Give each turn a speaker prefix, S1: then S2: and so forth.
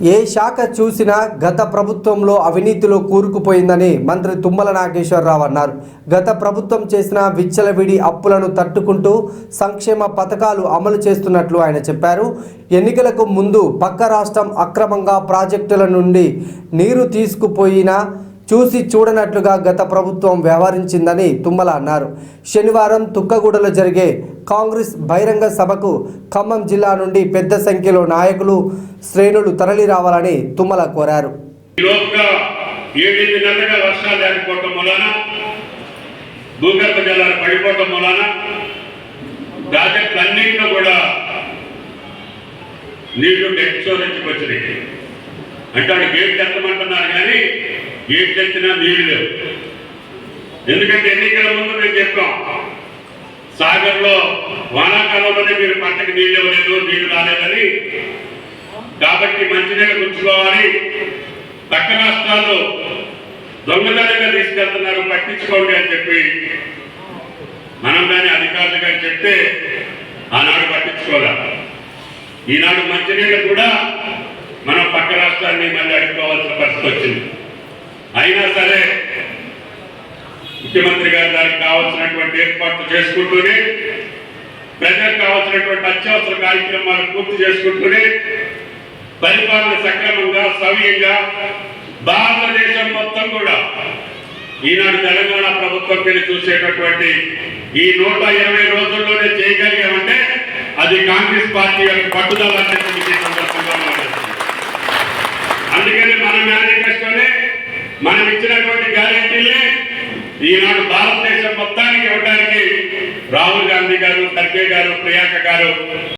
S1: ఏ శాఖ చూసినా గత ప్రభుత్వంలో అవినీతిలో కూరుకుపోయిందని మంత్రి తుమ్మల నాగేశ్వరరావు అన్నారు. గత ప్రభుత్వం చేసిన విచ్చలవిడి అప్పులను తట్టుకుంటూ సంక్షేమ పథకాలు అమలు చేస్తున్నట్లు ఆయన చెప్పారు. ఎన్నికలకు ముందు పక్క రాష్ట్రం అక్రమంగా ప్రాజెక్టుల నుండి నీరు తీసుకుపోయినా చూసి చూడనట్లుగా గత ప్రభుత్వం వ్యవహరించిందని తుమ్మల అన్నారు. శనివారం తుక్కగూడలో జరిగే కాంగ్రెస్ బహిరంగ సభకు ఖమ్మం జిల్లా నుండి పెద్ద సంఖ్యలో నాయకులు శ్రేణులు తరలి రావాలని తుమ్మల కోరారు.
S2: ఏడెనిమిది నెలలుగా వర్షాలు లేకపోవటం వలన భూగర్భ జలాలు పడిపోవటం మూలాన ప్రాజెక్టులన్నింటిలో కూడా నీళ్ళు డెడ్ స్టోరేజ్కి వచ్చినాయి. అంటే వాడు గేట్ ఎత్తమంటున్నారు కానీ గేట్ ఎత్తినా నీళ్ళు లేవు. ఎందుకంటే ఎన్నికల ముందు మేము చెప్పాం సాగర్లో వానాకాలంలోనే మీరు పంటకి నీళ్ళు ఇవ్వలేదు నీళ్ళు రాలేదని కాబట్టి మంచినీళ్ళు ఉంచుకోవాలి పక్క రాష్ట్రాల్లో దొంగతనంగా తీసుకెళ్తున్నారు పట్టించుకోండి అని చెప్పి మనం కానీ అధికారులుగా చెప్తే ఆనాడు పట్టించుకోలే. ఈనాడు మంచినీళ్ళు కూడా మనం పక్క రాష్ట్రాన్ని మళ్ళీ అడుక్కోవాల్సిన పరిస్థితి వచ్చింది. అయినా సరే ముఖ్యమంత్రి గారు దానికి కావాల్సినటువంటి ఏర్పాట్లు చేసుకుంటూనే ప్రజలకు కావాల్సినటువంటి అత్యవసర కార్యక్రమాలు పూర్తి చేసుకుంటూనే పరిపాలన సక్రమంగా సవ్యంగా భారతదేశం మొత్తం కూడా ఈనాడు తెలంగాణ ప్రభుత్వం మీద చూసేటటువంటి ఈ నూట ఇరవై రోజుల్లోనే చేయగలిగామంటే అది కాంగ్రెస్ పార్టీ యొక్క పట్టుదల అని మనం అందుకని మన మేనిఫెస్టోనే మనం ఇచ్చినటువంటి గ్యారెంటీలే ఈనాడు భారతదేశం మొత్తానికి ఇవ్వడానికి రాహుల్ గాంధీ గారు ఖర్గే గారు ప్రియాంక గారు